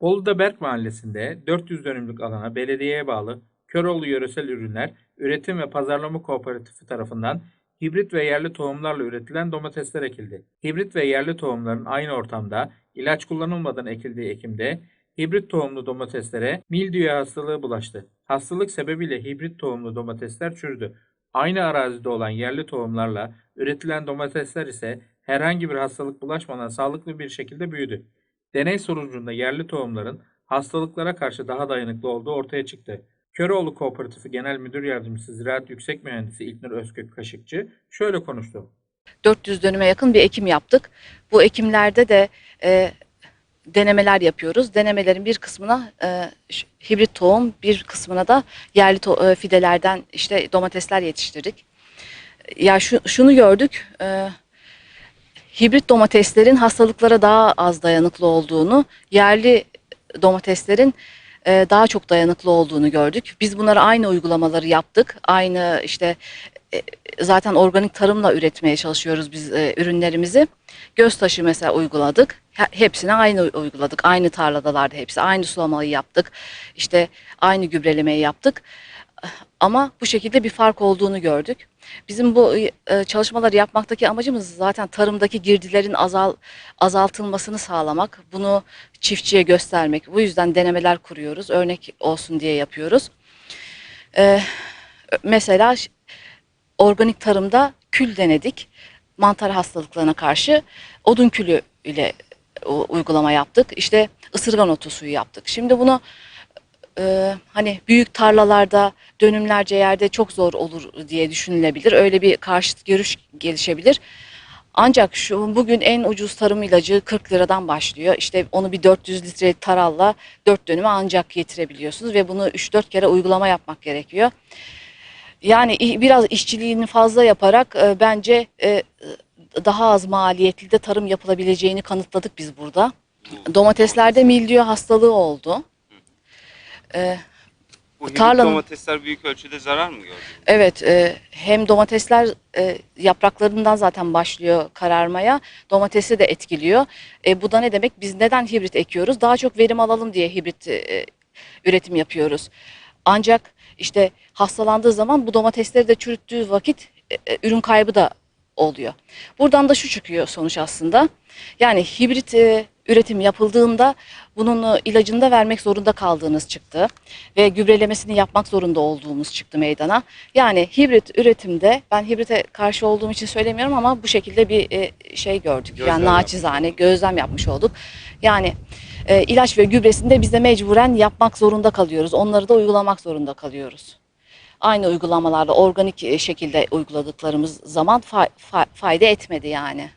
Bolu'da Berk Mahallesi'nde 400 dönümlük alana belediyeye bağlı Köroğlu Yöresel Ürünler Üretim ve Pazarlama Kooperatifi tarafından hibrit ve yerli tohumlarla üretilen domatesler ekildi. Hibrit ve yerli tohumların aynı ortamda ilaç kullanılmadan ekildiği ekimde hibrit tohumlu domateslere mildiyo hastalığı bulaştı. Hastalık sebebiyle hibrit tohumlu domatesler çürüdü. Aynı arazide olan yerli tohumlarla üretilen domatesler ise herhangi bir hastalık bulaşmadan sağlıklı bir şekilde büyüdü. Deney sonucunda yerli tohumların hastalıklara karşı daha dayanıklı olduğu ortaya çıktı. Köroğlu Kooperatifi Genel Müdür Yardımcısı Ziraat Yüksek Mühendisi İlknur Özkök Kaşıkçı şöyle konuştu. 400 dönüme yakın bir ekim yaptık. Bu ekimlerde de e, denemeler yapıyoruz. Denemelerin bir kısmına e, hibrit tohum, bir kısmına da yerli to- e, fidelerden işte domatesler yetiştirdik. Ya şu, şunu gördük. e, hibrit domateslerin hastalıklara daha az dayanıklı olduğunu, yerli domateslerin e, daha çok dayanıklı olduğunu gördük. Biz bunlara aynı uygulamaları yaptık. Aynı işte e, zaten organik tarımla üretmeye çalışıyoruz biz e, ürünlerimizi. Göz taşı mesela uyguladık. He- Hepsine aynı uyguladık. Aynı tarladalardı hepsi. Aynı sulamayı yaptık. İşte aynı gübrelemeyi yaptık. Ama bu şekilde bir fark olduğunu gördük. Bizim bu e, çalışmaları yapmaktaki amacımız zaten tarımdaki girdilerin azal azaltılmasını sağlamak, bunu çiftçiye göstermek. Bu yüzden denemeler kuruyoruz, örnek olsun diye yapıyoruz. E, mesela organik tarımda kül denedik. Mantar hastalıklarına karşı odun külü ile uygulama yaptık. İşte ısırgan otu suyu yaptık. Şimdi bunu e, hani büyük tarlalarda dönümlerce yerde çok zor olur diye düşünülebilir. Öyle bir karşıt görüş gelişebilir. Ancak şu bugün en ucuz tarım ilacı 40 liradan başlıyor. İşte onu bir 400 litre taralla 4 dönüme ancak getirebiliyorsunuz ve bunu 3-4 kere uygulama yapmak gerekiyor. Yani biraz işçiliğini fazla yaparak e, bence e, daha az maliyetli de tarım yapılabileceğini kanıtladık biz burada. Domateslerde mildiyo hastalığı oldu. E, Bu hibrit tarlanın- domatesler büyük ölçüde zarar mı gördü? Evet, e, hem domatesler e, yapraklarından zaten başlıyor kararmaya, domatesi de etkiliyor. E, bu da ne demek? Biz neden hibrit ekiyoruz? Daha çok verim alalım diye hibrit e, üretim yapıyoruz. Ancak işte hastalandığı zaman bu domatesleri de çürüttüğü vakit e, e, ürün kaybı da oluyor. Buradan da şu çıkıyor sonuç aslında. Yani hibrit e, üretim yapıldığında bunun e, ilacını da vermek zorunda kaldığınız çıktı ve gübrelemesini yapmak zorunda olduğumuz çıktı meydana. Yani hibrit üretimde ben hibrite karşı olduğum için söylemiyorum ama bu şekilde bir e, şey gördük. Gözlem yani yapmış naçizane gözlem yapmış olduk. Yani e, ilaç ve gübresini de biz de mecburen yapmak zorunda kalıyoruz. Onları da uygulamak zorunda kalıyoruz. Aynı uygulamalarla organik şekilde uyguladıklarımız zaman fa- fa- fayda etmedi yani.